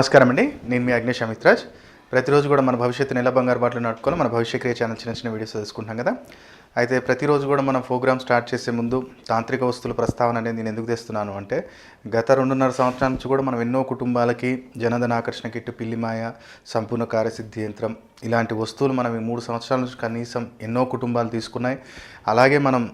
నమస్కారం అండి నేను మీ అగ్నేష్ అమిత్రాజ్. ప్రతిరోజు కూడా మన భవిష్యత్తు నెల బంగారు బాటలు నడుపుకొని మన భవిష్య క్రియ ఛానల్ చిన్న చిన్న వీడియోస్ తెలుసుకుంటాం కదా. అయితే ప్రతిరోజు కూడా మనం ప్రోగ్రామ్ స్టార్ట్ చేసే ముందు తాంత్రిక వస్తువుల ప్రస్తావన అనేది నేను ఎందుకు తెస్తున్నాను అంటే గత రెండున్నర సంవత్సరాల నుంచి కూడా మనం ఎన్నో కుటుంబాలకి జనధన ఆకర్షణ కిట్టు పిల్లిమాయ సంపూర్ణ కార్యసిద్ధి యంత్రం ఇలాంటి వస్తువులు మనం ఈ మూడు సంవత్సరాల నుంచి కనీసం ఎన్నో కుటుంబాలు తీసుకున్నాయి. అలాగే మనం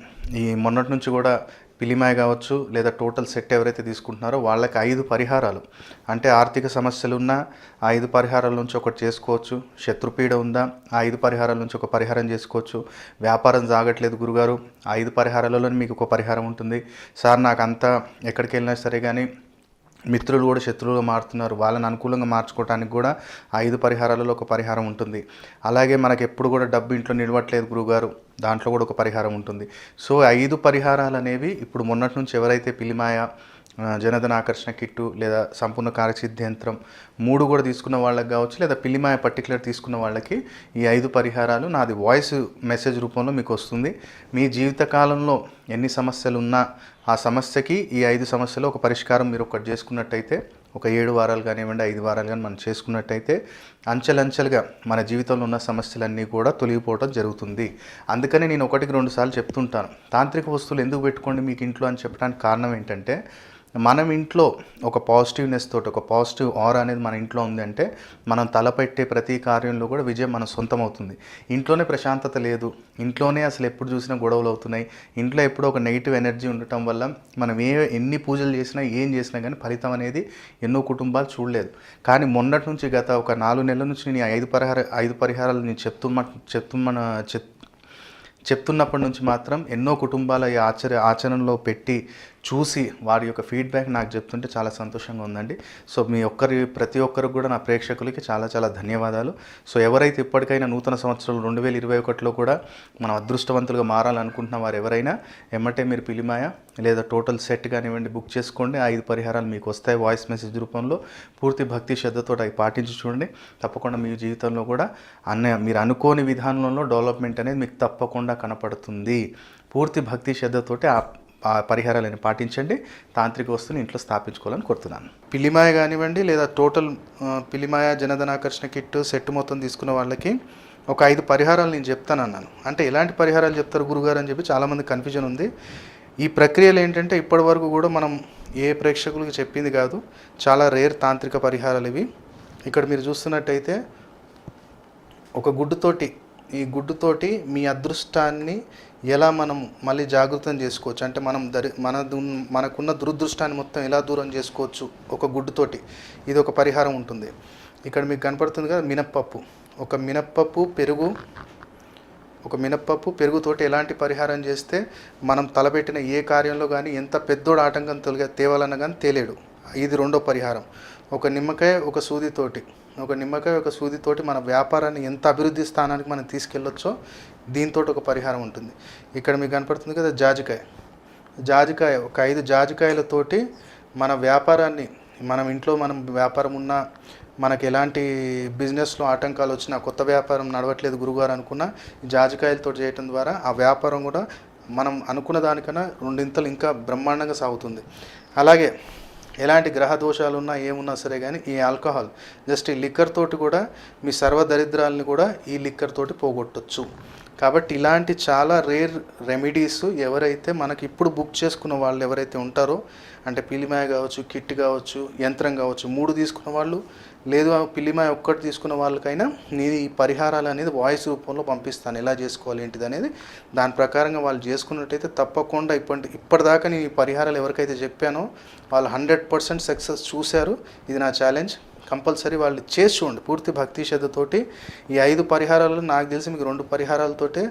ఈ మొన్నటి నుంచి కూడా పిలిమాయ కావచ్చు లేదా టోటల్ సెట్ ఎవరైతే తీసుకుంటున్నారో వాళ్ళకి ఐదు పరిహారాలు. అంటే ఆర్థిక సమస్యలు ఉన్నా ఆ ఐదు పరిహారాల నుంచి ఒకటి చేసుకోవచ్చు. శత్రుపీడ ఉందా? ఆ ఐదు పరిహారాల నుంచి ఒక పరిహారం చేసుకోవచ్చు. వ్యాపారం సాగట్లేదు గురుగారు. ఐదు పరిహారాలలో మీకు ఒక పరిహారం ఉంటుంది. సార్ నాకు అంతా ఎక్కడికి వెళ్ళినా సరే కానీ మిత్రులు కూడా శత్రువులుగా మారుతున్నారు. వాళ్ళని అనుకూలంగా మార్చుకోవడానికి కూడా ఆ ఐదు పరిహారాలలో ఒక పరిహారం ఉంటుంది. అలాగే మనకు ఎప్పుడు కూడా డబ్బు ఇంట్లో నిలవట్లేదు గురుగారు. దాంట్లో కూడా ఒక పరిహారం ఉంటుంది. సో ఐదు పరిహారాలు అనేవి ఇప్పుడు మొన్నటి నుంచి ఎవరైతే పిలిమాయ జనధన ఆకర్షణ కిట్టు లేదా సంపూర్ణ కార్యసిద్ధి యంత్రం మూడు కూడా తీసుకున్న వాళ్ళకి కావచ్చు లేదా పిల్లిమాయ పర్టికులర్ తీసుకున్న వాళ్ళకి ఈ ఐదు పరిహారాలు నాది వాయిస్ మెసేజ్ రూపంలో మీకు వస్తుంది. మీ జీవితకాలంలో ఎన్ని సమస్యలు ఉన్నా ఆ సమస్యకి ఈ ఐదు సమస్యలు ఒక పరిష్కారం మీరు ఒకటి చేసుకున్నట్టయితే ఒక ఏడు వారాలు కానివ్వండి ఐదు వారాలు కానీ మనం చేసుకున్నట్టయితే అంచెలంచెలుగా మన జీవితంలో ఉన్న సమస్యలన్నీ కూడా తొలగిపోవడం జరుగుతుంది. అందుకని నేను ఒకటికి రెండు సార్లు చెప్తుంటాను. తాంత్రిక వస్తువులు ఎందుకు పెట్టుకోండి మీకు ఇంట్లో అని చెప్పడానికి కారణం ఏంటంటే మనం ఇంట్లో ఒక పాజిటివ్నెస్ తోటి ఒక పాజిటివ్ ఆర్ అనేది మన ఇంట్లో ఉంది అంటే మనం తలపెట్టే ప్రతి కార్యంలో కూడా విజయం మన సొంతం అవుతుంది ఇంట్లోనే ప్రశాంతత లేదు. ఇంట్లోనే అసలు ఎప్పుడు చూసినా గొడవలు అవుతున్నాయి. ఇంట్లో ఎప్పుడో ఒక నెగిటివ్ ఎనర్జీ ఉండటం వల్ల మనం ఏ ఎన్ని పూజలు చేసినా ఏం చేసినా కానీ ఫలితం అనేది ఎన్నో కుటుంబాలు చూడలేదు. కానీ మొన్నటి నుంచి గత ఒక నాలుగు నెలల నుంచి నేను ఐదు పరిహార ఐదు పరిహారాలు నేను చెప్తున్న చెప్తున్న చెప్ చెప్తున్నప్పటి నుంచి మాత్రం ఎన్నో కుటుంబాల ఈ ఆచర ఆచరణలో పెట్టి చూసి వారి యొక్క ఫీడ్బ్యాక్ నాకు చెప్తుంటే చాలా సంతోషంగా ఉందండి. సో మీ ఒక్కరి ప్రతి ఒక్కరికి కూడా నా ప్రేక్షకులకి చాలా చాలా ధన్యవాదాలు. సో ఎవరైతే ఇప్పటికైనా నూతన సంవత్సరం రెండు వేల ఇరవై ఒకటిలో కూడా మనం అదృష్టవంతులుగా మారాలనుకుంటున్న వారు ఎవరైనా ఎమ్మటే మీరు పిలిమాయ లేదా టోటల్ సెట్ కానివ్వండి బుక్ చేసుకోండి. ఆ ఐదు పరిహారాలు మీకు వస్తాయి వాయిస్ మెసేజ్ రూపంలో. పూర్తి భక్తి శ్రద్ధతో అవి పాటించి చూడండి. తప్పకుండా మీ జీవితంలో కూడా అన్న మీరు అనుకోని విధానంలో డెవలప్మెంట్ అనేది మీకు తప్పకుండా కనపడుతుంది. పూర్తి భక్తి శ్రద్ధతోటి ఆ పరిహారాలను పాటించండి. తాంత్రిక వస్తువుని ఇంట్లో స్థాపించుకోవాలని కోరుతున్నాను. పిల్లిమాయ కానివ్వండి లేదా టోటల్ ఆ, పిల్లిమాయ జనధనాకర్షణ కిట్ సెట్ మొత్తం తీసుకున్న వాళ్ళకి ఒక ఐదు పరిహారాలు నేను చెప్తాను అన్నాను అంటే ఎలాంటి పరిహారాలు చెప్తారు గురుగారు అని చెప్పి చాలామంది కన్ఫ్యూజన్ ఉంది. ఈ ప్రక్రియలు ఏంటంటే ఇప్పటి వరకు కూడా మనం ఏ ప్రేక్షకులకు చెప్పింది కాదు. చాలా రేర్ తాంత్రిక పరిహారాలు ఇవి. ఇక్కడ మీరు చూస్తున్నట్టయితే ఒక గుడ్డుతోటి ఈ గుడ్డుతోటి మీ అదృష్టాన్ని ఎలా మనం మళ్ళీ జాగృతం చేసుకోవచ్చు? అంటే మనం దరి మన మనకున్న దురదృష్టాన్ని మొత్తం ఎలా దూరం చేసుకోవచ్చు? ఒక గుడ్డుతోటి. ఇది ఒక పరిహారం ఉంటుంది. ఇక్కడ మీకు కనపడుతుంది కదా మినప్పప్పు. ఒక మినప్పప్పు పెరుగు ఒక మినప్పప్పు పెరుగుతోటి ఎలాంటి పరిహారం చేస్తే మనం తలపెట్టిన ఏ కార్యంలో కానీ ఎంత పెద్దోడు ఆటంకం తొలగ తేవాలన్నా కానీ తేలేడు. ఇది రెండో పరిహారం. ఒక నిమ్మకాయ ఒక సూదితోటి. ఒక నిమ్మకాయ ఒక సూదితోటి మన వ్యాపారాన్ని ఎంత అభివృద్ధి స్థానానికి మనం తీసుకెళ్ళొచ్చో దీంతో ఒక పరిహారం ఉంటుంది. ఇక్కడ మీకు కనపడుతుంది కదా జాజికాయ. జాజికాయ ఒక ఐదు జాజికాయలతోటి మన వ్యాపారాన్ని మనం ఇంట్లో మనం వ్యాపారం ఉన్నా మనకి ఎలాంటి బిజినెస్లో ఆటంకాలు వచ్చినా కొత్త వ్యాపారం నడవట్లేదు గురుగారు అనుకున్న ఈ జాజికాయలతో చేయటం ద్వారా ఆ వ్యాపారం కూడా మనం అనుకున్న దానికన్నా రెండింతలు ఇంకా బ్రహ్మాండంగా సాగుతుంది. అలాగే ఎలాంటి గ్రహ దోషాలు ఉన్నా ఏమున్నా సరే కానీ ఈ ఆల్కహాల్ జస్ట్ ఈ లిక్కర్ తోటి కూడా మీ సర్వ దరిద్రాలని కూడా ఈ లిక్కర్ తోటి పోగొట్టచ్చు. కాబట్టి ఇలాంటి చాలా రేర్ రెమెడీస్ ఎవరైతే మనకి ఇప్పుడు బుక్ చేసుకున్న వాళ్ళు ఎవరైతే ఉంటారో అంటే పిల్లిమాయ కావచ్చు కిట్ కావచ్చు యంత్రం కావచ్చు మూడు తీసుకున్న వాళ్ళు లేదు ఆ పిల్లిమాయ ఒక్కటి తీసుకున్న వాళ్ళకైనా నేను ఈ పరిహారాలు అనేది వాయిస్ రూపంలో పంపిస్తాను. ఎలా చేసుకోవాలి ఏంటిది అనేది దాని ప్రకారంగా వాళ్ళు చేసుకున్నట్టయితే తప్పకుండా ఇప్పటి ఇప్పటిదాకా నేను ఈ పరిహారాలు ఎవరికైతే చెప్పానో వాళ్ళు హండ్రెడ్ పర్సెంట్ సక్సెస్ చూశారు. ఇది నా ఛాలెంజ్ కంపల్సరీ వాళ్ళు చేసి చూడండి పూర్తి భక్తి శ్రద్ధతోటి ఈ ఐదు పరిహారాలు నాకు తెలిసి మీకు రెండు పరిహారాలతోటే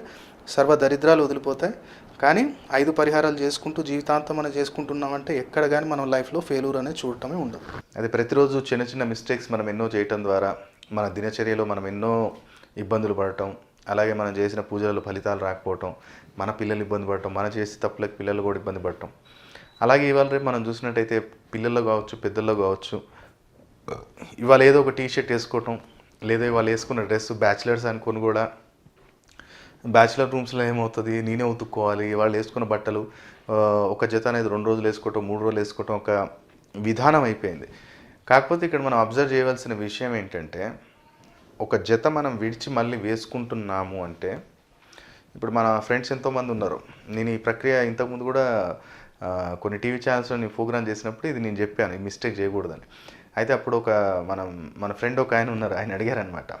సర్వ దరిద్రాలు వదిలిపోతాయి. కానీ ఐదు పరిహారాలు చేసుకుంటూ జీవితాంతం మనం చేసుకుంటున్నామంటే ఎక్కడ కానీ మనం లైఫ్లో ఫెయిల్యూర్ అనేది చూడటమే ఉండదు. అది ప్రతిరోజు చిన్న చిన్న మిస్టేక్స్ మనం ఎన్నో చేయటం ద్వారా మన దినచర్యలో మనం ఎన్నో ఇబ్బందులు పడటం అలాగే మనం చేసిన పూజలలో ఫలితాలు రాకపోవటం మన పిల్లలు ఇబ్బంది పడటం మనం చేసే తప్పులకు పిల్లలు కూడా ఇబ్బంది పడటం. అలాగే ఇవాళ రేపు మనం చూసినట్టయితే పిల్లల్లో కావచ్చు పెద్దల్లో కావచ్చు ఇవాళ ఏదో ఒక టీ షర్ట్ వేసుకోవటం లేదా ఇవాళ వేసుకున్న డ్రెస్ బ్యాచిలర్స్ అనుకొని కూడా బ్యాచిలర్ రూమ్స్లో ఏమవుతుంది? నేనే ఉతుక్కోవాలి. వాళ్ళు వేసుకున్న బట్టలు ఒక జత అనేది రెండు రోజులు వేసుకోవటం మూడు రోజులు వేసుకోవటం ఒక విధానం అయిపోయింది. కాకపోతే ఇక్కడ మనం అబ్జర్వ్ చేయవలసిన విషయం ఏంటంటే ఒక జత మనం విడిచి మళ్ళీ వేసుకుంటున్నాము అంటే ఇప్పుడు మన ఫ్రెండ్స్ ఎంతోమంది ఉన్నారు. నేను ఈ ప్రక్రియ ఇంతకుముందు కూడా కొన్ని టీవీ ఛానల్స్లో నేను ప్రోగ్రామ్ చేసినప్పుడు ఇది నేను చెప్పాను. ఈ మిస్టేక్ చేయకూడదని. అయితే అప్పుడు ఒక మనం మన ఫ్రెండ్ ఒక ఆయన ఉన్నారు ఆయన అడిగారనమాట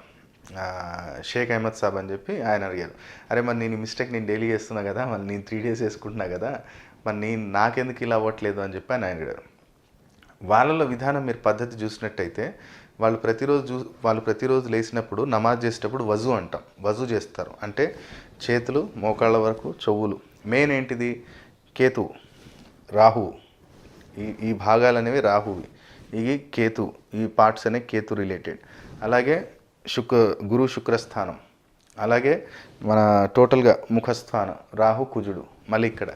షేక్ అహ్మద్ సాబ్ అని చెప్పి ఆయన అడిగారు. అరే మరి నేను మిస్టేక్ నేను డైలీ చేస్తున్నా కదా మరి నేను త్రీ డేస్ వేసుకుంటున్నా కదా మరి నేను నాకెందుకు ఇలా అవ్వట్లేదు అని చెప్పి ఆయన అడిగారు. వాళ్ళలో విధానం మీరు పద్ధతి చూసినట్టయితే వాళ్ళు ప్రతిరోజు చూ వాళ్ళు ప్రతిరోజు లేచినప్పుడు నమాజ్ చేసేటప్పుడు వజు అంటాం. వజు చేస్తారు. అంటే చేతులు మోకాళ్ళ వరకు చెవులు. మెయిన్ ఏంటిది? కేతు రాహువు. ఈ ఈ భాగాలు అనేవి రాహువి. ఇది కేతు ఈ పార్ట్స్ అనే కేతు రిలేటెడ్ అలాగే శుక్ర గురు శుక్రస్థానం. అలాగే మన టోటల్గా ముఖస్థానం రాహు కుజుడు మళ్ళీ ఇక్కడ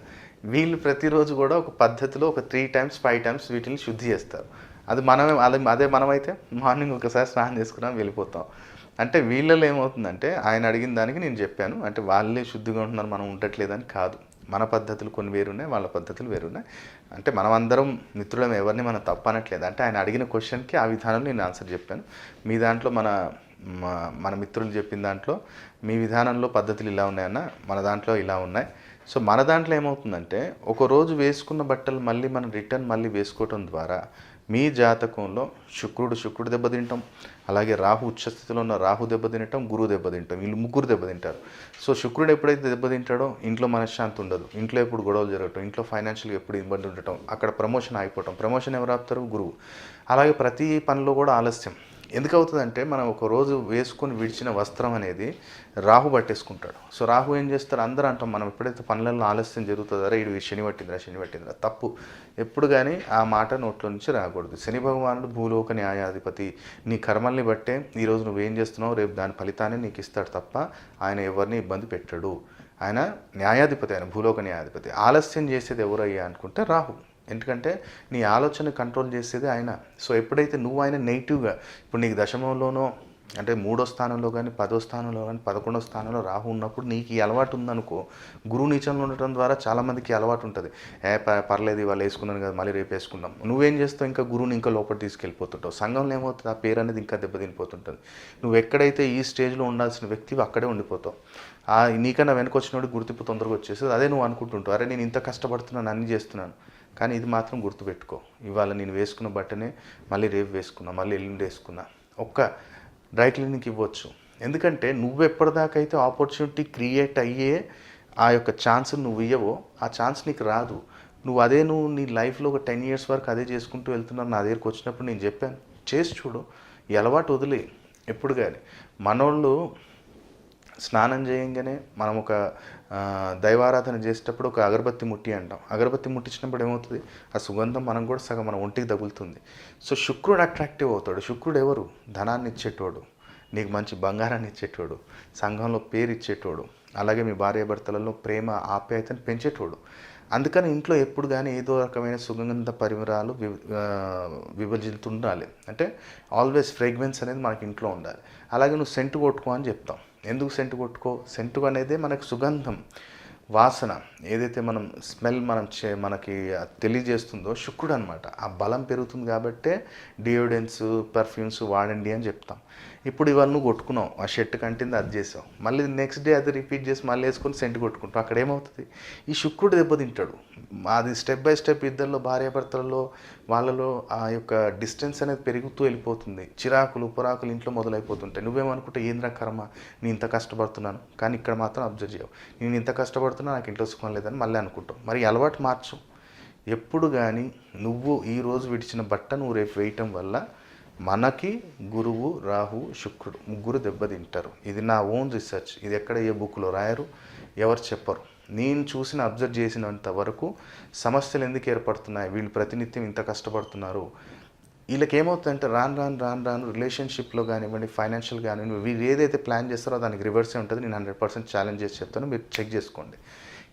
వీళ్ళు ప్రతిరోజు కూడా ఒక పద్ధతిలో ఒక త్రీ టైమ్స్ ఫైవ్ టైమ్స్ వీటిని శుద్ధి చేస్తారు. అది మనమే అదే అదే మనమైతే మార్నింగ్ ఒకసారి స్నానం చేసుకున్నాం వెళ్ళిపోతాం. అంటే వీళ్ళలో ఏమవుతుందంటే ఆయన అడిగిన దానికి నేను చెప్పాను. అంటే వాళ్ళే శుద్ధిగా ఉంటున్నారు మనం ఉండట్లేదని కాదు. మన పద్ధతులు కొన్ని వేరున్నాయి వాళ్ళ పద్ధతులు వేరున్నాయి. అంటే మనం అందరం మిత్రులం ఎవరిని మనం తప్పనట్లేదు. అంటే ఆయన అడిగిన క్వశ్చన్కి ఆ విధానంలో నేను ఆన్సర్ చెప్పాను. మీ దాంట్లో మన మన మిత్రులు చెప్పిన దాంట్లో మీ విధానంలో పద్ధతులు ఇలా ఉన్నాయన్న మన దాంట్లో ఇలా ఉన్నాయి. సో మన దాంట్లో ఏమవుతుందంటే ఒక రోజు వేసుకున్న బట్టలు మళ్ళీ మనం రిటర్న్ మళ్ళీ వేసుకోవటం ద్వారా మీ జాతకంలో శుక్రుడు శుక్రుడు దెబ్బతింటాం అలాగే రాహు ఉచ్చస్థితిలో ఉన్న రాహు దెబ్బతినటం గురువు దెబ్బతింటాం వీళ్ళు ముగ్గురు దెబ్బతింటారు సో శుక్రుడు ఎప్పుడైతే దెబ్బతింటాడో ఇంట్లో మనశ్శాంతి ఉండదు. ఇంట్లో ఎప్పుడు గొడవలు జరగటం ఇంట్లో ఫైనాన్షియల్గా ఎప్పుడు ఇబ్బంది ఉండటం అక్కడ ప్రమోషన్ ఆగిపోవటం. ప్రమోషన్ ఎవరు ఆపుతారు? గురువు. అలాగే ప్రతి పనిలో కూడా ఆలస్యం. ఎందుకు అవుతుందంటే మనం ఒక రోజు వేసుకొని విడిచిన వస్త్రం అనేది రాహు పట్టేసుకుంటాడు. సో రాహు ఏం చేస్తారు అందరూ అంటాం మనం ఎప్పుడైతే పనులలో ఆలస్యం జరుగుతుందో ఇడు శని పట్టిందిరా శని పట్టిందిరా తప్పు. ఎప్పుడు కానీ ఆ మాట నోట్లో నుంచి రాకూడదు. శని భగవానుడు భూలోక న్యాయాధిపతి. నీ కర్మల్ని బట్టే ఈరోజు నువ్వేం చేస్తున్నావు రేపు దాని ఫలితాన్ని నీకు ఇస్తాడు తప్ప ఆయన ఎవరిని ఇబ్బంది పెట్టడు. ఆయన న్యాయాధిపతి ఆయన భూలోక న్యాయాధిపతి. ఆలస్యం చేసేది ఎవరయ్యా అనుకుంటే రాహు. ఎందుకంటే నీ ఆలోచన కంట్రోల్ చేసేది ఆయన. సో ఎప్పుడైతే నువ్వు ఆయన నెగిటివ్గా ఇప్పుడు నీకు దశమంలోనో అంటే మూడో స్థానంలో కానీ పదో స్థానంలో కానీ పదకొండో స్థానంలో రాహు ఉన్నప్పుడు నీకు ఈ అలవాటు ఉందనుకో గురువు నీచంలో ఉండటం ద్వారా చాలామందికి అలవాటు ఉంటుంది. ఏ పర్లేదు ఇవాళ వేసుకున్నాను కదా మళ్ళీ రేపు వేసుకుందాం. నువ్వేం చేస్తావు? ఇంకా గురువుని ఇంకా లోపల తీసుకెళ్ళిపోతుంటావు. సంఘంలో ఏమవుతుంది? ఆ పేరు అనేది ఇంకా దెబ్బతినిపోతుంటుంది. నువ్వు ఎక్కడైతే ఈ స్టేజ్లో ఉండాల్సిన వ్యక్తివి అక్కడే ఉండిపోతావు. ఆ నీకన్నా వెనకొచ్చినోడు గుర్తింపు తొందరగా వచ్చేస్తుంది. అదే నువ్వు అనుకుంటుంటావు. అరే నేను ఇంత కష్టపడుతున్నాను అన్ని చేస్తున్నాను. కానీ ఇది మాత్రం గుర్తుపెట్టుకో. ఇవాళ నేను వేసుకున్న బట్టనే మళ్ళీ రేపు వేసుకున్నా మళ్ళీ ఎల్లుండి వేసుకున్నా. ఒక్క డ్రై క్లీనింగ్ ఇవ్వచ్చు. ఎందుకంటే నువ్వు ఎప్పటిదాకైతే ఆపర్చునిటీ క్రియేట్ అయ్యే ఆ యొక్క ఛాన్స్ నువ్వు ఇవ్వవో ఆ ఛాన్స్ నీకు రాదు. నువ్వు అదే నువ్వు నీ లైఫ్లో ఒక టెన్ ఇయర్స్ వరకు అదే చేసుకుంటూ వెళ్తున్నావు నా దగ్గరికి వచ్చినప్పుడు నేను చెప్పాను చేసి చూడు ఈ అలవాటు వదిలే. ఎప్పుడు కానీ మనోళ్ళు స్నానం చేయంగానే మనం ఒక దైవారాధన చేసేటప్పుడు ఒక అగరబత్తి ముట్టి అంటాం. అగరబత్తి ముట్టించినప్పుడు ఏమవుతుంది? ఆ సుగంధం మనం కూడా సగం మన ఒంటికి తగులుతుంది. సో శుక్రుడు అట్రాక్టివ్ అవుతాడు. శుక్రుడు ఎవరు? ధనాన్ని ఇచ్చేటోడు. నీకు మంచి బంగారాన్ని ఇచ్చేటోడు. సంఘంలో పేరు ఇచ్చేటోడు. అలాగే మీ భార్యాభర్తలలో ప్రేమ ఆప్యాయతను పెంచేటోడు. అందుకని ఇంట్లో ఎప్పుడు కానీ ఏదో రకమైన సుగంధ పరిమరాలు వి ఆ, అంటే ఆల్వేస్ ఫ్రేగ్రెన్స్ అనేది మనకి ఇంట్లో ఉండాలి. అలాగే నువ్వు సెంటు కొట్టుకో అని చెప్తాం. ఎందుకు సెంటు కొట్టుకో? సెంటు అనేది మనకు సుగంధం వాసన. ఏదైతే మనం స్మెల్ మనం చే మనకి తెలియజేస్తుందో శుక్రుడు అనమాట ఆ బలం పెరుగుతుంది కాబట్టే డియోడెన్స్ పర్ఫ్యూమ్స్ వాడండి అని చెప్తాం. ఇప్పుడు ఇవాళ నువ్వు కొట్టుకున్నావు ఆ షర్ట్ కంటింది అది చేసావు. మళ్ళీ నెక్స్ట్ డే అది రిపీట్ చేసి మళ్ళీ వేసుకొని సెంట్ కొట్టుకుంటాం అక్కడ ఏమవుతుంది? ఈ శుక్రుడు దెబ్బతింటాడు అది స్టెప్ బై స్టెప్ ఇద్దరిలో భార్యాభర్తలలో వాళ్ళలో ఆ యొక్క డిస్టెన్స్ అనేది పెరుగుతూ వెళ్ళిపోతుంది. చిరాకులు పురాకులు ఇంట్లో మొదలైపోతుంటాయి. నువ్వేమనుకుంటే ఏంద్రా కర్మ? నేను ఇంత కష్టపడుతున్నాను. కానీ ఇక్కడ మాత్రం అబ్జర్వ్ చేయవు. నేను ఇంత కష్టపడుతున్నా నాకు ఇంట్లో సుఖం లేదని మళ్ళీ అనుకుంటావు. మరి అలవాటు మార్చు. ఎప్పుడు కానీ నువ్వు ఈరోజు విడిచిన బట్ట నువ్వు రేపు వేయటం వల్ల మనకి గురువు రాహు శుక్రుడు ముగ్గురు దెబ్బతింటారు ఇది నా ఓన్ రీసెర్చ్ ఇది ఎక్కడ ఏ బుక్లో రాయరు? ఎవరు చెప్పరు. నేను చూసిన అబ్జర్వ్ చేసినంత వరకు సమస్యలు ఎందుకు ఏర్పడుతున్నాయి? వీళ్ళు ప్రతినిత్యం ఇంత కష్టపడుతున్నారు. వీళ్ళకి ఏమవుతుందంటే రాను రాను రాను రాను రిలేషన్షిప్లో కానివ్వండి ఫైనాన్షియల్ కానివ్వండి వీళ్ళు ఏదైతే ప్లాన్ చేస్తారో దానికి రివర్సే ఉంటుంది. నేను హండ్రెడ్ పర్సెంట్ ఛాలెంజ్ చేసి చెప్తాను. మీరు చెక్ చేసుకోండి.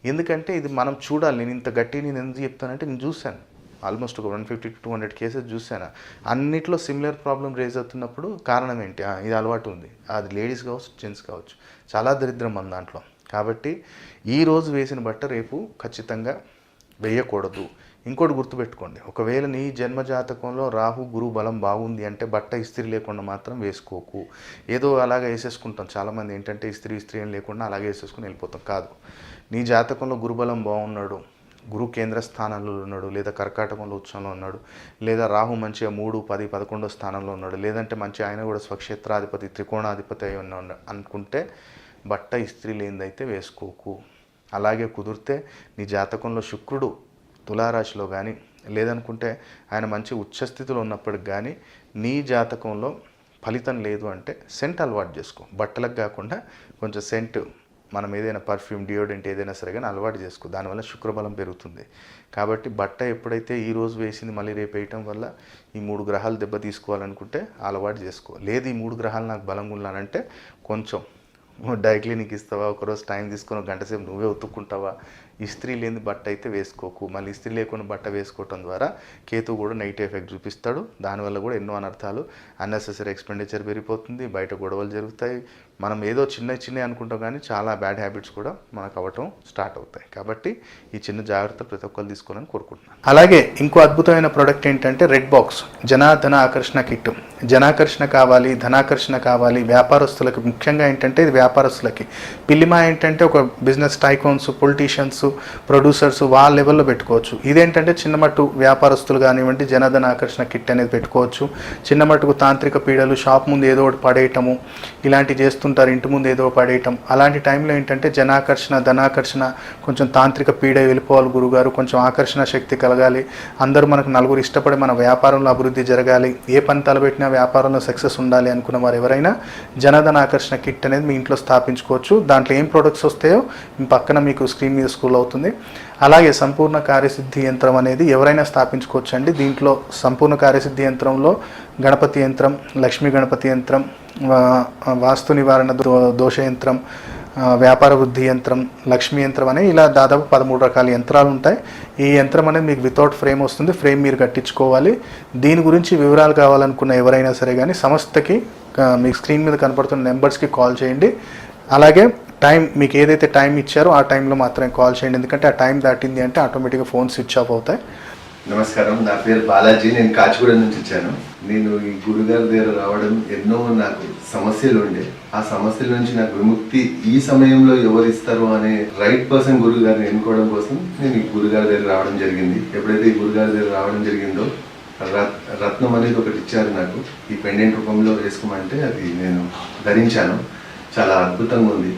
ఎందుకంటే ఇది మనం చూడాలి. నేను ఇంత గట్టి నేను ఎందుకు చెప్తానంటే నేను చూశాను. ఆల్మోస్ట్ ఒక one fifty to two hundred cases చూసాను అన్నిట్లో సిమిలర్ ప్రాబ్లం రేజ్ అవుతున్నప్పుడు కారణం ఏంటి? ఇది అలవాటు ఉంది. అది లేడీస్ కావచ్చు జెంట్స్ కావచ్చు. చాలా దరిద్రం మన దాంట్లో. కాబట్టి ఈ రోజు వేసిన బట్ట రేపు ఖచ్చితంగా వేయకూడదు. ఇంకోటి గుర్తుపెట్టుకోండి. ఒకవేళ నీ జన్మ జాతకంలో రాహు గురు బలం బాగుంది అంటే బట్ట ఇస్త్రీ లేకుండా మాత్రం వేసుకోకు. ఏదో అలాగే వేసేసుకుంటాం. చాలామంది ఏంటంటే ఇస్త్రీ ఇస్త్రీ ఏం లేకుండా అలాగే వేసేసుకుని వెళ్ళిపోతాం. కాదు. నీ జాతకంలో గురుబలం బాగున్నాడు. గురు కేంద్ర స్థానంలో ఉన్నాడు లేదా కర్కాటకంలో ఉత్సవంలో ఉన్నాడు లేదా రాహు మంచిగా మూడు పది పదకొండో స్థానంలో ఉన్నాడు లేదంటే మంచి ఆయన కూడా స్వక్షేత్రాధిపతి త్రికోణాధిపతి అయి ఉన్నాడు అనుకుంటే బట్ట ఇస్త్రీ లేనిదైతే వేసుకోకు. అలాగే కుదిరితే నీ జాతకంలో శుక్రుడు తులారాశిలో కానీ లేదనుకుంటే ఆయన మంచి ఉచ్చస్థితిలో ఉన్నప్పటికి కానీ నీ జాతకంలో ఫలితం లేదు అంటే సెంట్ అలవాటు చేసుకో. బట్టలకు కాకుండా కొంచెం సెంట్ మనం ఏదైనా పర్ఫ్యూమ్ డియోడెంట్ ఏదైనా సరే కానీ అలవాటు చేసుకో. దానివల్ల శుక్రబలం పెరుగుతుంది. కాబట్టి బట్ట ఎప్పుడైతే ఈ రోజు వేసింది మళ్ళీ రేపు వేయటం వల్ల ఈ మూడు గ్రహాలు దెబ్బ తీసుకోవాలనుకుంటే అలవాటు చేసుకో. లేదు ఈ మూడు గ్రహాలు నాకు బలంగా ఉన్నానంటే కొంచెం డై క్లినిక్ ఇస్తావా? ఒకరోజు టైం తీసుకొని గంట సేపు నువ్వే ఉతుక్కుంటావా? ఇస్త్రీ లేని బట్ట అయితే వేసుకోకు. మళ్ళీ ఇస్త్రీ లేకుండా బట్ట వేసుకోవటం ద్వారా కేతు కూడా నెగిటివ్ ఎఫెక్ట్ చూపిస్తాడు. దానివల్ల కూడా ఎన్నో అనర్థాలు అన్నెసెసరీ ఎక్స్పెండిచర్ పెరిగిపోతుంది బయట గొడవలు జరుగుతాయి. మనం ఏదో చిన్న చిన్న అనుకుంటాం కానీ చాలా బ్యాడ్ హ్యాబిట్స్ కూడా మనకు అవ్వటం స్టార్ట్ అవుతాయి. కాబట్టి ఈ చిన్న జాగ్రత్త ప్రతి ఒక్కరు తీసుకోవాలని కోరుకుంటున్నాను. అలాగే ఇంకో అద్భుతమైన ప్రోడక్ట్ ఏంటంటే రెడ్ బాక్స్ జనాధన ఆకర్షణ కిట్. జనాకర్షణ కావాలి ధనాకర్షణ కావాలి. వ్యాపారస్తులకు ముఖ్యంగా ఏంటంటే ఇది వ్యాపారస్తులకి. పిల్లిమా ఏంటంటే ఒక బిజినెస్ టైకోన్స్ పొలిటీషియన్స్ ప్రొడ్యూసర్స్ వాళ్ళ లెవెల్లో పెట్టుకోవచ్చు. ఇదేంటంటే చిన్నమట్టు వ్యాపారస్తులు కానివ్వండి జనధన ఆకర్షణ కిట్ అనేది పెట్టుకోవచ్చు. చిన్న మట్టుకు తాంత్రిక పీడలు షాప్ ముందు ఏదో ఒకటి పడేయటము ఇలాంటివి చేస్తుంటారు ఇంటి ముందు ఏదో పడేయటం. అలాంటి టైంలో ఏంటంటే జనాకర్షణ ధనాకర్షణ కొంచెం తాంత్రిక పీడ వెళ్ళిపోవాలి గురుగారు కొంచెం ఆకర్షణ శక్తి కలగాలి. అందరూ మనకు నలుగురు ఇష్టపడి మన వ్యాపారంలో అభివృద్ధి జరగాలి. ఏ పని తలపెట్టినా వ్యాపారంలో సక్సెస్ ఉండాలి అనుకున్న వారు ఎవరైనా జనధన ఆకర్షణ కిట్ అనేది మీ ఇంట్లో స్థాపించుకోవచ్చు. దాంట్లో ఏం ప్రొడక్ట్స్ వస్తాయో పక్కన మీకు స్క్రీన్ మీద స్కూల్ అవుతుంది. అలాగే సంపూర్ణ కార్యసిద్ధి యంత్రం అనేది ఎవరైనా స్థాపించుకోవచ్చు అండి దీంట్లో సంపూర్ణ కార్యసిద్ధి యంత్రంలో గణపతి యంత్రం లక్ష్మీ గణపతి యంత్రం వాస్తు నివారణ దోష యంత్రం వ్యాపార వృద్ధి యంత్రం లక్ష్మీ యంత్రం అనే ఇలా దాదాపు పదమూడు రకాల యంత్రాలు ఉంటాయి. ఈ యంత్రం అనేది మీకు వితౌట్ ఫ్రేమ్ వస్తుంది. ఫ్రేమ్ మీరు కట్టించుకోవాలి. దీని గురించి వివరాలు కావాలనుకున్న ఎవరైనా సరే కానీ సంస్థకి మీకు స్క్రీన్ మీద కనపడుతున్న నెంబర్స్కి కాల్ చేయండి. అలాగే టైం మీకు ఏదైతే టైం ఇచ్చారో ఆ టైంలో మాత్రమే కాల్ చేయండి. ఎందుకంటే ఆ టైం దాటింది అంటే ఆటోమేటిక్గా ఫోన్ స్విచ్ ఆఫ్ అవుతాయి. నమస్కారం. నా పేరు బాలాజీ. నేను కాచిగూడ నుంచి వచ్చాను. నేను ఈ గురుగారి దగ్గర రావడం ఎన్నో నాకు సమస్యలు ఉండే. ఆ సమస్యల నుంచి నాకు విముక్తి ఈ సమయంలో ఎవరు ఇస్తారు అనే రైట్ పర్సన్ గురువు గారిని ఎన్నుకోవడం కోసం నేను ఈ గురుగారి దగ్గర రావడం జరిగింది. ఎప్పుడైతే ఈ గురుగారి దగ్గర రావడం జరిగిందో రత్- రత్నం అనేది ఒకటి ఇచ్చారు నాకు. ఈ పెండెంట్ రూపంలో వేసుకోమంటే అది నేను ధరించాను. చాలా అద్భుతంగా ఉంది.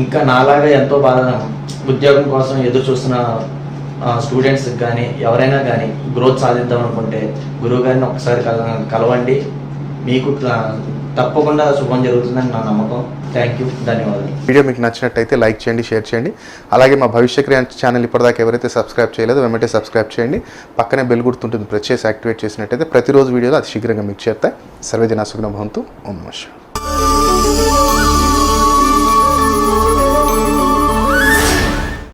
ఇంకా నాలాగా ఎంతో బాధ ఉద్యోగం కోసం ఎదురు చూస్తున్న స్టూడెంట్స్ కానీ ఎవరైనా కానీ గ్రోత్ సాధిద్దాం అనుకుంటే గురువు గారిని ఒకసారి కల కలవండి. మీకు తప్పకుండా శుభం జరుగుతుందని నా నమ్మకం. థ్యాంక్ యూ ధన్యవాదాలు. వీడియో మీకు నచ్చినట్టయితే లైక్ చేయండి షేర్ చేయండి. అలాగే మా భవిష్య క్రియా ఛానల్ ఇప్పటిదాకా ఎవరైతే సబ్స్క్రైబ్ చేయలేదో వెంటనే సబ్స్క్రైబ్ చేయండి. పక్కనే బెల్ గుర్తుంటుంది ప్రెస్ చేసి యాక్టివేట్ చేసినట్టయితే ప్రతిరోజు వీడియోలో అది శీఘ్రంగా మీకు చేస్తాయి సర్వేజన సుగ్న భవంతు. ఓం నమస్కారం